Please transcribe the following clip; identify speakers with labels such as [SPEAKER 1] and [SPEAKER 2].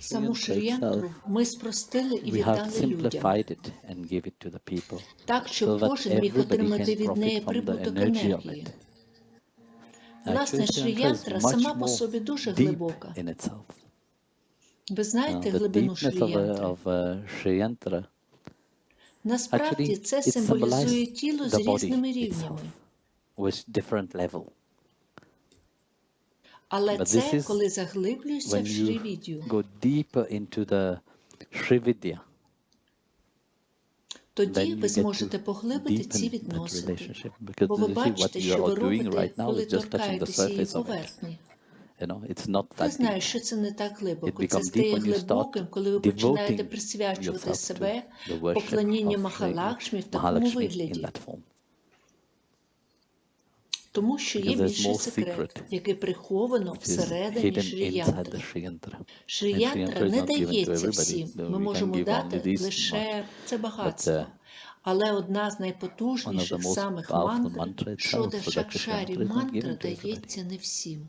[SPEAKER 1] Саму шріянтру ми спростили і віддали людям, так, щоб кожен міг отримати від неї прибуток енергії. Власне, шріянтра сама по собі дуже глибока. Ви знаєте глибину
[SPEAKER 2] uh, uh, Yantra
[SPEAKER 1] Насправді це символізує тіло з різними рівнями. Але це
[SPEAKER 2] is
[SPEAKER 1] коли заглиблюєшся в
[SPEAKER 2] you go deeper into the Srividya,
[SPEAKER 1] Тоді ви зможете поглибити ці відносини. Бо ви бачите, що ви робите,
[SPEAKER 2] right now
[SPEAKER 1] коли торкаєтеся її поверхні. Знаєш,
[SPEAKER 2] deep.
[SPEAKER 1] що це не так глибоко. Це стає глибоким, коли ви починаєте присвячувати себе
[SPEAKER 2] Shri
[SPEAKER 1] Махалакшмі в такому вигляді. Тому що є більший секрет, який приховано всередині шріянтри. Шріянтра не дається всім. Ми можемо дати лише це багатство.
[SPEAKER 2] uh,
[SPEAKER 1] Але одна з найпотужніших самих мантр
[SPEAKER 2] mantra itself,
[SPEAKER 1] Шода
[SPEAKER 2] so that Krishna
[SPEAKER 1] Шакшарі
[SPEAKER 2] mantra is not
[SPEAKER 1] мантра дається не всім.